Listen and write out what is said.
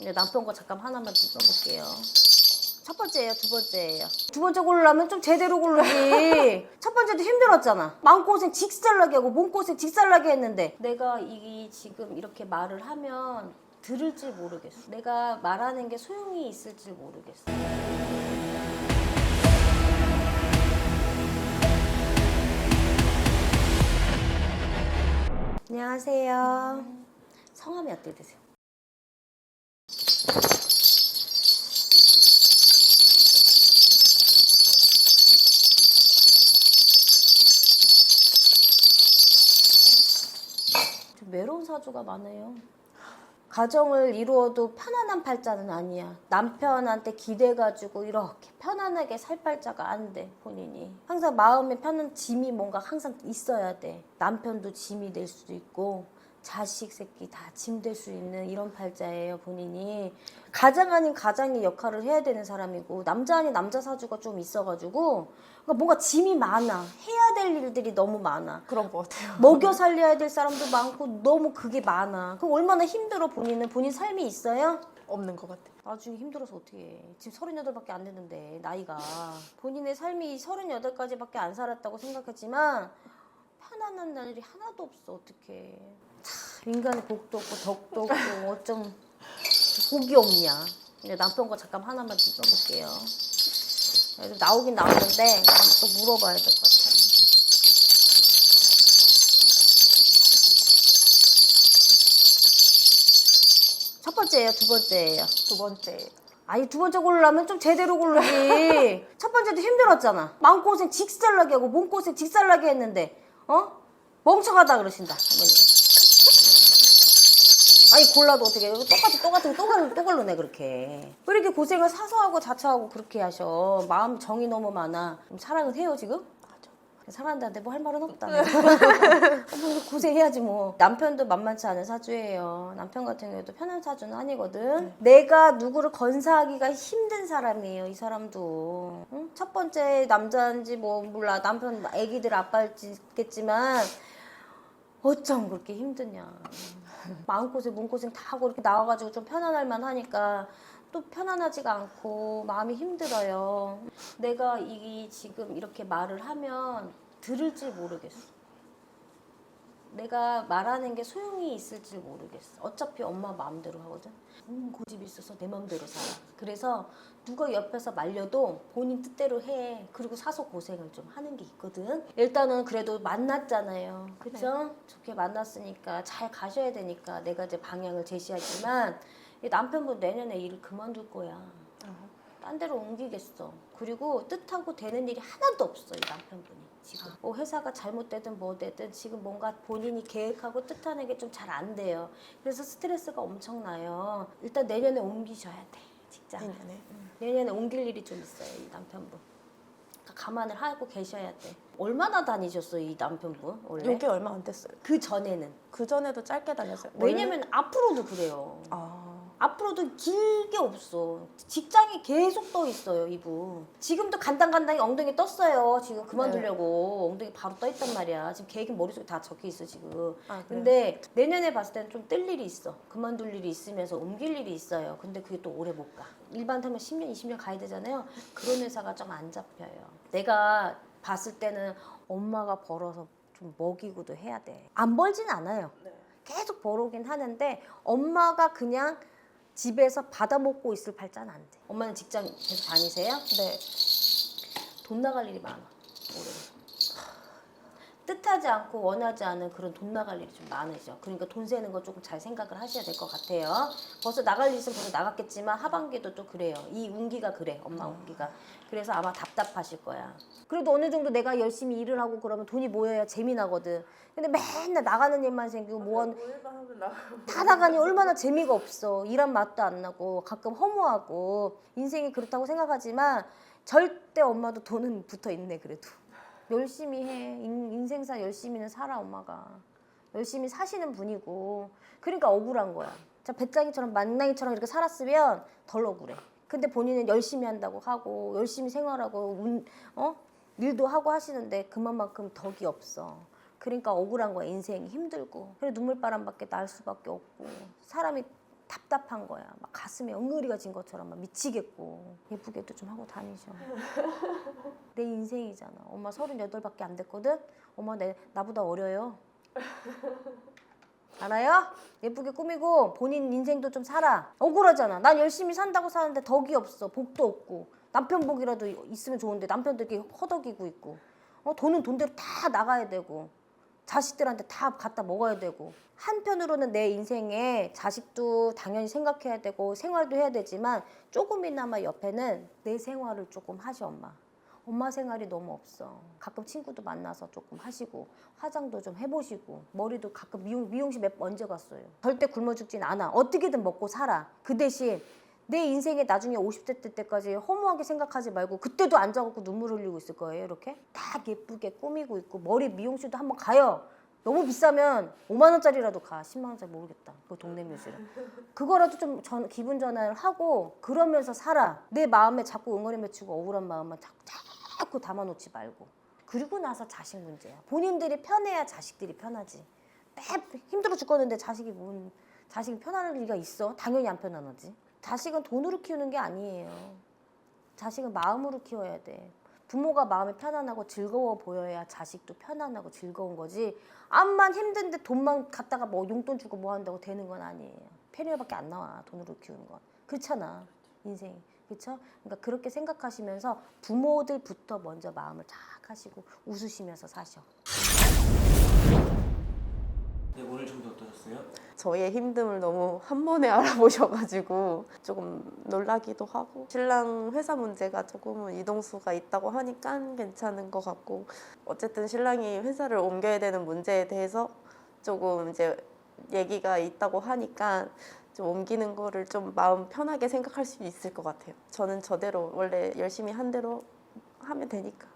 이제 남편 거 잠깐 하나만 들어볼게요. 첫 번째예요, 두 번째예요. 두 번째 고르려면 좀 제대로 고르지. 첫 번째도 힘들었잖아. 마음고생 직살나게 하고 몸고생 직살나게 했는데 내가 이 지금 이렇게 말을 하면 들을지 모르겠어. 내가 말하는 게 소용이 있을지 모르겠어. 안녕하세요. 성함이 어떻게 되세요? 좀 외로운 사주가 많아요. 가정을 이루어도 편안한 팔자는 아니야. 남편한테 기대가지고 이렇게 편안하게 살 팔자가 안 돼, 본인이. 항상 마음에 편한 짐이 뭔가 항상 있어야 돼. 남편도 짐이 될 수도 있고, 자식 새끼 다 짐될 수 있는 이런 팔자예요, 본인이. 가장 아닌 가장의 역할을 해야 되는 사람이고, 남자 아닌 남자 사주가 좀 있어가지고, 그러니까 뭔가 짐이 많아. 해야 될 일들이 너무 많아. 그런 것 같아요. 먹여 살려야 될 사람도 많고 너무 그게 많아. 그럼 얼마나 힘들어 본인은 본인 삶이 있어요? 없는 것 같아요. 나중에 힘들어서 어떻게 해. 지금 38밖에 안 됐는데 나이가 본인의 삶이 38까지밖에 안 살았다고 생각했지만 편안한 날이 하나도 없어 어떻게 참 인간의 복도 없고 덕도 없고 어쩜 복이 없냐. 근데 남편 거 잠깐 하나만 들어볼게요. 좀 나오긴 나오는데 또 물어봐야 될 것 같아요. 첫 번째예요 두 번째예요? 두 번째 아니 두 번째 고르려면 좀 제대로 고르지. 첫 번째도 힘들었잖아. 마음고생 직살나게 하고 몸고생 직살나게 했는데 어? 멍청하다 그러신다 어머니가. 아니 골라도 어떻게 해. 똑같이 똑같은 또 걸로네 그렇게. 왜 이렇게 고생을 사서하고 자처하고 그렇게 하셔. 마음 정이 너무 많아. 그럼 사랑은 해요 지금? 사랑한다는데 뭐할 말은 없다. 뭐 고생해야지 뭐. 남편도 만만치 않은 사주예요. 남편 같은 경우도 편한 사주는 아니거든. 내가 누구를 건사하기가 힘든 사람이에요. 이 사람도. 응? 첫 번째 남자인지 뭐 몰라. 남편 아기들 아빠겠지만 어쩜 그렇게 힘드냐. 마음고생, 몸고생 다 하고 이렇게 나와가지고 좀 편안할 만 하니까 또 편안하지가 않고 마음이 힘들어요. 내가 이 지금 이렇게 말을 하면 들을지 모르겠어. 내가 말하는 게 소용이 있을지 모르겠어. 어차피 엄마 마음대로 하거든. 음, 고집이 있어서 내 마음대로 살아. 그래서 누가 옆에서 말려도 본인 뜻대로 해. 그리고 사서 고생을 좀 하는 게 있거든. 일단은 그래도 만났잖아요. 그죠? 좋게 만났으니까 잘 가셔야 되니까 내가 이제 방향을 제시하지만 이 남편분 내년에 일을 그만둘 거야. 딴 데로 옮기겠어. 그리고 뜻하고 되는 일이 하나도 없어, 이 남편분이. 지금. 뭐 회사가 잘못되든 뭐 되든 지금 뭔가 본인이 계획하고 뜻하는 게 좀 잘 안 돼요. 그래서 스트레스가 엄청나요. 일단 내년에 옮기셔야 돼, 직장. 내년에 내년에 옮길 일이 좀 있어요, 이 남편분. 그러니까 감안을 하고 계셔야 돼. 얼마나 다니셨어, 이 남편분? 원래? 여기 얼마 안 됐어요. 그 전에는. 그 전에도 짧게 다녔어요. 왜냐면 앞으로도 그래요. 원래- 아 앞으로도 길게 없어. 직장이 계속 떠 있어요, 이분. 지금도 간당간당히 엉덩이 떴어요. 지금 그만두려고 엉덩이 바로 떠 있단 말이야. 지금 계획이 머릿속에 다 적혀 있어, 지금. 아, 그래요? 근데 내년에 봤을 때는 좀 뜰 일이 있어. 그만둘 일이 있으면서 옮길 일이 있어요. 근데 그게 또 오래 못 가. 일반 타면 10년, 20년 가야 되잖아요. 그런 회사가 좀 안 잡혀요. 내가 봤을 때는 엄마가 벌어서 좀 먹이고도 해야 돼. 안 벌진 않아요. 계속 벌어오긴 하는데 엄마가 그냥 집에서 받아 먹고 있을 팔자는 안 돼. 엄마는 직장 계속 다니세요? 네. 돈 나갈 일이 많아. 올해. 뜻하지 않고 원하지 않은 그런 돈 나갈 일이 좀 많으죠. 그러니까 돈 세는 거 조금 잘 생각을 하셔야 될 것 같아요. 벌써 나갈 일 있으면 벌써 나갔겠지만 하반기도 또 그래요. 이 운기가 그래. 엄마 운기가. 그래서 아마 답답하실 거야. 그래도 어느 정도 내가 열심히 일을 하고 그러면 돈이 모여야 재미나거든. 근데 맨날 나가는 일만 생기고 뭐하는 다 나가니 얼마나 재미가 없어. 일한 맛도 안 나고 가끔 허무하고 인생이 그렇다고 생각하지만 절대 엄마도 돈은 붙어 있네 그래도. 열심히 해. 인, 인생사 열심히는 살아 엄마가. 열심히 사시는 분이고. 그러니까 억울한 거야. 자 배짱이처럼 만낭이처럼 이렇게 살았으면 덜 억울해. 근데 본인은 열심히 한다고 하고 열심히 생활하고 운, 어? 일도 하고 하시는데 그만큼 덕이 없어. 그러니까 억울한 거야 인생이 힘들고. 그래 눈물바람밖에 날 수밖에 없고 사람이 답답한 거야. 막 가슴에 엉덩이가 진 것처럼 막 미치겠고 예쁘게도 좀 하고 다니셔. 내 인생이잖아. 엄마 38밖에 안 됐거든. 엄마 내 나보다 어려요. 알아요? 예쁘게 꾸미고 본인 인생도 좀 살아. 억울하잖아. 난 열심히 산다고 사는데 덕이 없어. 복도 없고. 남편 복이라도 있으면 좋은데 남편도 이렇게 허덕이고 있고. 어, 돈은 돈대로 다 나가야 되고. 자식들한테 다 갖다 먹어야 되고. 한편으로는 내 인생에 자식도 당연히 생각해야 되고 생활도 해야 되지만 조금이나마 옆에는 내 생활을 조금 하시 엄마. 엄마 생활이 너무 없어. 가끔 친구도 만나서 조금 하시고 화장도 좀 해보시고 머리도 가끔 미용 미용실 몇 번 언제 갔어요. 절대 굶어 죽진 않아. 어떻게든 먹고 살아. 그 대신 내 인생에 나중에 50대 때 때까지 허무하게 생각하지 말고 그때도 앉아갖고 눈물 흘리고 있을 거예요. 이렇게 딱 예쁘게 꾸미고 있고 머리 미용실도 한번 가요. 너무 비싸면 5만 원짜리라도 가. 10만 원짜리 모르겠다. 그 동네 뮤지를. 그거라도 좀 전, 기분 전환을 하고 그러면서 살아. 내 마음에 자꾸 응어리 맺히고 억울한 마음만 자꾸, 자꾸 담아놓지 말고. 그리고 나서 자식 문제야. 본인들이 편해야 자식들이 편하지. 매 힘들어 죽겠는데 자식이 뭔 자식이 편할 리가 있어? 당연히 안 편안하지. 자식은 돈으로 키우는 게 아니에요. 자식은 마음으로 키워야 돼. 부모가 마음이 편안하고 즐거워 보여야 자식도 편안하고 즐거운 거지. 암만 힘든데 돈만 갖다가 뭐 용돈 주고 뭐 한다고 되는 건 아니에요. 페리어밖에 안 나와 돈으로 키우는 건. 그렇잖아 인생. 그렇죠? 그러니까 그렇게 생각하시면서 부모들부터 먼저 마음을 탁 하시고 웃으시면서 사셔. 네, 오늘 정도 어떠셨어요? 저희의 힘듦을 너무 한 번에 알아보셔가지고 조금 놀라기도 하고 신랑 회사 문제가 조금은 이동수가 있다고 하니까 괜찮은 것 같고 어쨌든 신랑이 회사를 옮겨야 되는 문제에 대해서 조금 이제 얘기가 있다고 하니까 좀 옮기는 거를 좀 마음 편하게 생각할 수 있을 것 같아요. 저는 저대로 원래 열심히 한 대로 하면 되니까.